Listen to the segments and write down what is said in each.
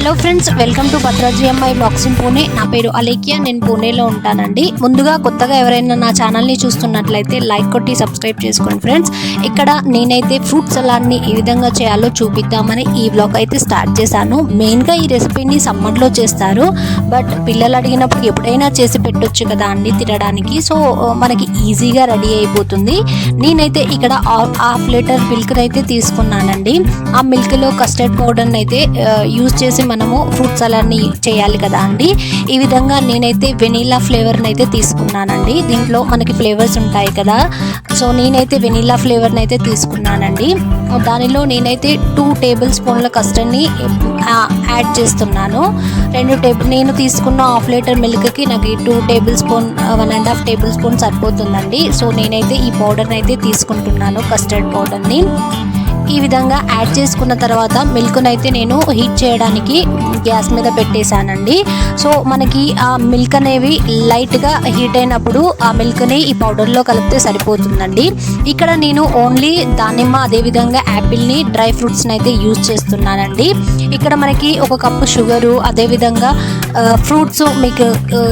Hello friends welcome to Bhadradri అమ్మాయి blogs in Pune నా పేరు అలేఖ్య నేను పూణేలో ఉంటానండి. ముందుగా కొత్తగా ఎవరైనా నా ఛానల్ని చూస్తున్నట్లయితే లైక్ కొట్టి సబ్స్క్రైబ్ చేసుకోండి ఫ్రెండ్స్ ఇక్కడ నేనైతే ఫ్రూట్ సలాడ్ని ఏ విధంగా చేయాలో చూపిద్దామని ఈ బ్లాగ్ అయితే స్టార్ట్ చేశాను. మెయిన్గా ఈ రెసిపీని సమ్మర్లో చేస్తారు. బట్ పిల్లలు అడిగినప్పుడు ఎప్పుడైనా చేసి పెట్టొచ్చు కదా అండి తినడానికి. సో మనకి ఈజీగా రెడీ అయిపోతుంది. నేనైతే ఇక్కడ హాఫ్ లీటర్ మిల్క్ అయితే తీసుకున్నానండి. ఆ మిల్క్లో కస్టర్డ్ పౌడర్ని అయితే యూజ్ చేసి మనము ఫ్రూట్ సలాడ్ని చేయాలి కదా అండి. ఈ విధంగా నేనైతే వెనీలా ఫ్లేవర్ని అయితే తీసుకున్నానండి. దీంట్లో మనకి ఫ్లేవర్స్ ఉంటాయి కదా. సో నేనైతే వెనీలా ఫ్లేవర్ని అయితే తీసుకున్నానండి. దానిలో నేనైతే టూ టేబుల్ స్పూన్ల కస్టర్డ్ని యాడ్ చేస్తున్నాను. రెండు టేబుల్ నేను తీసుకున్న హాఫ్ లీటర్ మిల్క్కి నాకు two tablespoon one and half tablespoon సరిపోతుందండి. సో నేనైతే ఈ పౌడర్ని అయితే తీసుకుంటున్నాను కస్టర్డ్ పౌడర్ని ఈ విధంగా యాడ్ చేసుకున్న తర్వాత మిల్క్ను అయితే నేను హీట్ చేయడానికి గ్యాస్ మీద పెట్టేశానండి. సో మనకి ఆ మిల్క్ అనేవి లైట్గా హీట్ అయినప్పుడు ఆ మిల్క్ని ఈ పౌడర్లో కలిపితే సరిపోతుందండి. ఇక్కడ నేను ఓన్లీ దానిమ్మ అదేవిధంగా యాపిల్ని డ్రై ఫ్రూట్స్ని అయితే యూజ్ చేస్తున్నానండి. ఇక్కడ మనకి ఒక కప్పు షుగరు అదేవిధంగా ఫ్రూట్స్ మీకు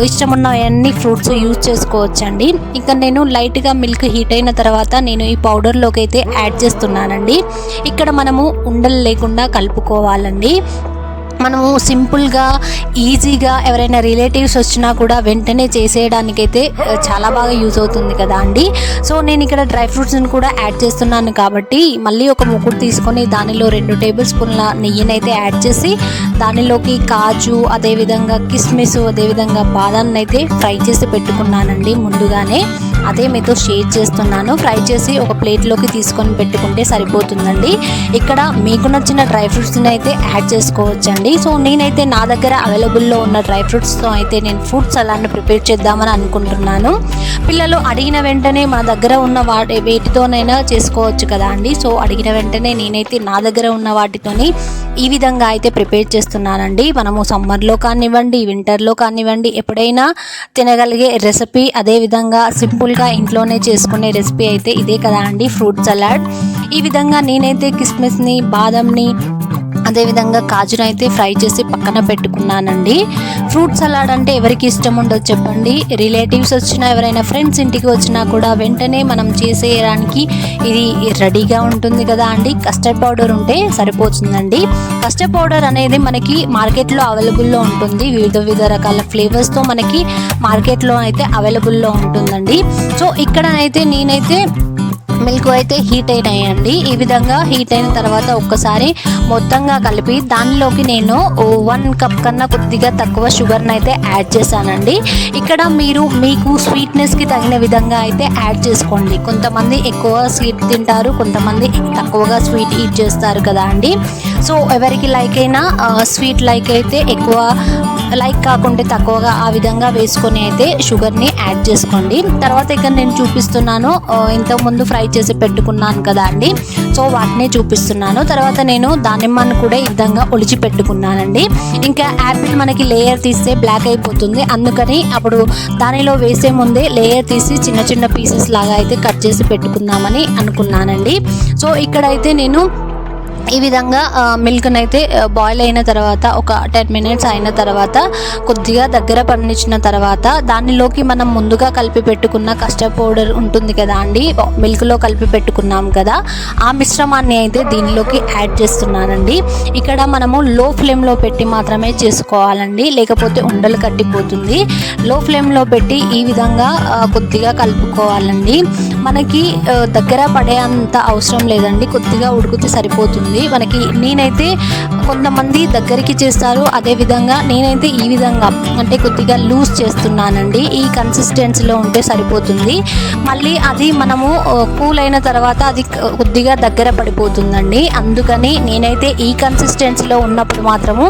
ఇష్టం ఉన్న అన్ని ఫ్రూట్స్ యూజ్ చేసుకోవచ్చండి. ఇంకా నేను లైట్గా మిల్క్ హీట్ అయిన తర్వాత నేను ఈ పౌడర్లోకి అయితే యాడ్ చేస్తున్నానండి. ఇక్కడ మనము ఉండలు లేకుండా కలుపుకోవాలండి. మనము సింపుల్గా ఈజీగా ఎవరైనా రిలేటివ్స్ వచ్చినా కూడా వెంటనే చేసేయడానికైతే చాలా బాగా యూజ్ అవుతుంది కదా అండి. సో నేను ఇక్కడ డ్రై ఫ్రూట్స్ని కూడా యాడ్ చేస్తున్నాను కాబట్టి మళ్ళీ ఒక ముగ్గురు తీసుకొని దానిలో రెండు టేబుల్ స్పూన్ల నెయ్యిని అయితే యాడ్ చేసి దానిలోకి కాజు అదేవిధంగా కిస్మిస్ అదేవిధంగా బాదాన్ని అయితే ఫ్రై చేసి పెట్టుకున్నానండి ముందుగానే. అదే మీతో షేర్ చేస్తున్నాను. ఫ్రై చేసి ఒక ప్లేట్లోకి తీసుకొని పెట్టుకుంటే సరిపోతుందండి. ఇక్కడ మీకు నచ్చిన డ్రై ఫ్రూట్స్ని అయితే యాడ్ చేసుకోవచ్చండి. సో నేనైతే నా దగ్గర అవైలబుల్లో ఉన్న డ్రై ఫ్రూట్స్తో అయితే నేను ఫ్రూట్ సలాడ్ని ప్రిపేర్ చేద్దామని అనుకుంటున్నాను. పిల్లలు అడిగిన వెంటనే మన దగ్గర ఉన్న వాటి వేటితోనైనా చేసుకోవచ్చు కదా అండి. సో అడిగిన వెంటనే నేనైతే నా దగ్గర ఉన్న వాటితోని ఈ విధంగా అయితే ప్రిపేర్ చేస్తున్నానండి. మనము సమ్మర్లో కానివ్వండి వింటర్లో కానివ్వండి ఎప్పుడైనా తినగలిగే రెసిపీ అదేవిధంగా సింపుల్గా ఇంట్లోనే చేసుకునే రెసిపీ అయితే ఇదే కదా అండి ఫ్రూట్ సలాడ్. ఈ విధంగా నేనైతే కిస్మిస్ని బాదంని అదేవిధంగా కాజును అయితే ఫ్రై చేసి పక్కన పెట్టుకున్నానండి. ఫ్రూట్ సలాడ్ అంటే ఎవరికి ఇష్టం ఉండదు చెప్పండి. రిలేటివ్స్ వచ్చినా ఎవరైనా ఫ్రెండ్స్ ఇంటికి వచ్చినా కూడా వెంటనే మనం చేసేయడానికి ఇది రెడీగా ఉంటుంది కదా అండి. కస్టర్డ్ పౌడర్ ఉంటే సరిపోతుందండి. కస్టర్డ్ పౌడర్ అనేది మనకి మార్కెట్లో అవైలబుల్లో ఉంటుంది. వివిధ వివిధ రకాల ఫ్లేవర్స్తో మనకి మార్కెట్లో అయితే అవైలబుల్లో ఉంటుందండి. సో ఇక్కడ అయితే నేనైతే మిల్క్ అయితే హీట్ అయినాయండి. ఈ విధంగా హీట్ అయిన తర్వాత ఒక్కసారి మొత్తంగా కలిపి దానిలోకి నేను వన్ కప్ కన్నా కొద్దిగా తక్కువ షుగర్ని అయితే యాడ్ చేశానండి. ఇక్కడ మీరు మీకు స్వీట్నెస్కి తగిన విధంగా అయితే యాడ్ చేసుకోండి. కొంతమంది ఎక్కువ స్వీట్ తింటారు కొంతమంది తక్కువగా స్వీట్ ఈట్ చేస్తారు కదా అండి. సో ఎవరికి లైక్ అయినా స్వీట్ లైక్ అయితే ఎక్కువ లైక్ కాకుండా తక్కువగా ఆ విధంగా వేసుకొని అయితే షుగర్ని యాడ్ చేసుకోండి. తర్వాత ఇక్కడ నేను చూపిస్తున్నాను ఇంతకుముందు ఫ్రై చేసి పెట్టుకున్నాను కదా అండి. సో వాటిని చూపిస్తున్నాను. తర్వాత నేను దానిమ్మను కూడా ఈ విధంగా ఒలిచి పెట్టుకున్నానండి. ఇంకా యాపిల్ మనకి లేయర్ తీస్తే బ్లాక్ అయిపోతుంది. అందుకని అప్పుడు దానిలో వేసే ముందే లేయర్ తీసి చిన్న చిన్న పీసెస్ లాగా అయితే కట్ చేసి పెట్టుకుందామని అనుకున్నానండి. సో ఇక్కడైతే నేను ఈ విధంగా మిల్క్ని అయితే బాయిల్ అయిన తర్వాత ఒక టెన్ మినిట్స్ అయిన తర్వాత కొద్దిగా దగ్గర పండించిన తర్వాత దానిలోకి మనం ముందుగా కలిపి పెట్టుకున్న కస్టర్డ్ పౌడర్ ఉంటుంది కదా అండి మిల్క్లో కలిపి పెట్టుకున్నాం కదా ఆ మిశ్రమాన్ని అయితే దీనిలోకి యాడ్ చేస్తున్నానండి. ఇక్కడ మనము లో ఫ్లేమ్లో పెట్టి మాత్రమే చేసుకోవాలండి లేకపోతే ఉండలు కట్టిపోతుంది. లో ఫ్లేమ్లో పెట్టి ఈ విధంగా కొద్దిగా కలుపుకోవాలండి. మనకి దగ్గర పడే అంత అవసరం లేదండి కొద్దిగా ఉడికితే సరిపోతుంది. మనకి నేనైతే కొంతమంది దగ్గరికి చేస్తారు. అదే విధంగా నేనైతే ఈ విధంగా అంటే కొద్దిగా లూజ్ చేస్తున్నానండి. ఈ కన్సిస్టెన్సీలో ఉంటే సరిపోతుంది. మళ్ళీ అది మనము కూల్ అయిన తర్వాత అది కొద్దిగా దగ్గర పడిపోతుందండి. అందుకని నేనైతే ఈ కన్సిస్టెన్సీలో ఉన్నప్పుడు మాత్రము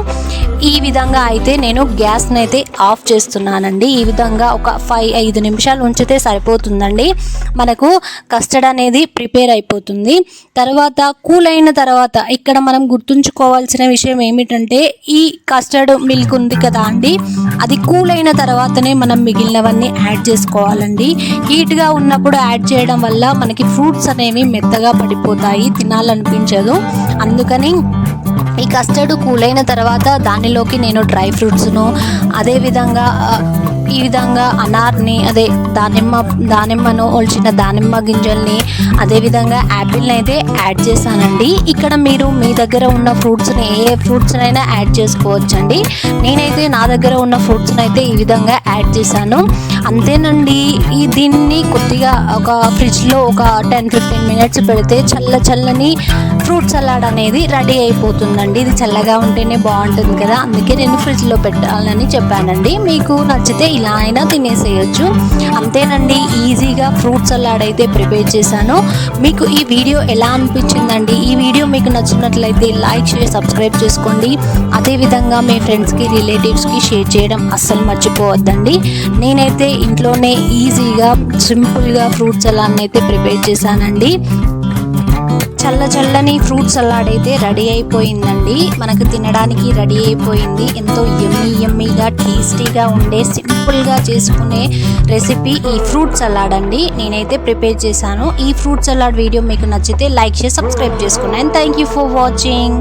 ఈ విధంగా అయితే నేను గ్యాస్ని అయితే ఆఫ్ చేస్తున్నానండి. ఈ విధంగా ఒక ఫైవ్ ఐదు నిమిషాలు ఉంచితే సరిపోతుందండి. మనకు కస్టర్డ్ అనేది ప్రిపేర్ అయిపోతుంది. తర్వాత కూల్ అయిన తర్వాత ఇక్కడ మనం గుర్తుంచుకోవాల్సిన విషయం ఏమిటంటే ఈ కస్టర్డ్ మిల్క్ ఉంది కదా అండి. అది కూల్ అయిన తర్వాతనే మనం మిగిలినవన్నీ యాడ్ చేసుకోవాలండి. హీట్గా ఉన్నప్పుడు యాడ్ చేయడం వల్ల మనకి ఫ్రూట్స్ అనేవి మెత్తగా పడిపోతాయి తినాలనిపించదు. అందుకని ఈ కస్టర్డ్ కూల్ అయిన తర్వాత దానిలోకి నేను డ్రై ఫ్రూట్స్ను అదేవిధంగా ఈ విధంగా అనార్ని అదే దానిమ్మ దానిమ్మను ఒలిచిన దానిమ్మ గింజల్ని అదేవిధంగా యాపిల్ని అయితే యాడ్ చేశానండి. ఇక్కడ మీరు మీ దగ్గర ఉన్న ఫ్రూట్స్ని ఏ ఫ్రూట్స్నైనా యాడ్ చేసుకోవచ్చండి. నేనైతే నా దగ్గర ఉన్న ఫ్రూట్స్ని అయితే ఈ విధంగా యాడ్ చేశాను. అంతేనండి ఈ దీన్ని కొద్దిగా ఒక ఫ్రిడ్జ్లో ఒక టెన్ ఫిఫ్టీన్ మినిట్స్ పెడితే చల్ల చల్లని ఫ్రూట్ సలాడ్ అనేది రెడీ అయిపోతుందండి. ఇది చల్లగా ఉంటేనే బాగుంటుంది కదా. అందుకే నేను ఫ్రిడ్జ్లో పెట్టాలని చెప్పానండి. మీకు నచ్చితే ఇలా అయినా తినేసేయచ్చు. అంతేనండి ఈజీగా ఫ్రూట్ సలాడ్ అయితే ప్రిపేర్ చేశాను. మీకు ఈ వీడియో ఎలా అనిపించిందండి? ఈ వీడియో మీకు నచ్చినట్లయితే లైక్ షేర్ సబ్స్క్రైబ్ చేసుకోండి. అదేవిధంగా మీ ఫ్రెండ్స్కి రిలేటివ్స్కి షేర్ చేయడం అస్సలు మర్చిపోవద్దండి. నేనైతే ఇంట్లోనే ఈజీగా సింపుల్గా ఫ్రూట్ సలాడ్ని అయితే ప్రిపేర్ చేశానండి. చల్ల చల్లని ఫ్రూట్ సలాడ్ అయితే రెడీ అయిపోయిందండి. మనకు తినడానికి రెడీ అయిపోయింది. ఎంతో ఎమ్మీ ఎమ్మీగా టేస్టీగా ఉండే సింపుల్గా చేసుకునే రెసిపీ ఈ ఫ్రూట్ సలాడ్ అండి. నేనైతే ప్రిపేర్ చేశాను. ఈ ఫ్రూట్ సలాడ్ వీడియో మీకు నచ్చితే లైక్ చేసి సబ్స్క్రైబ్ చేసుకున్నాను థ్యాంక్ యూ ఫర్ వాచింగ్.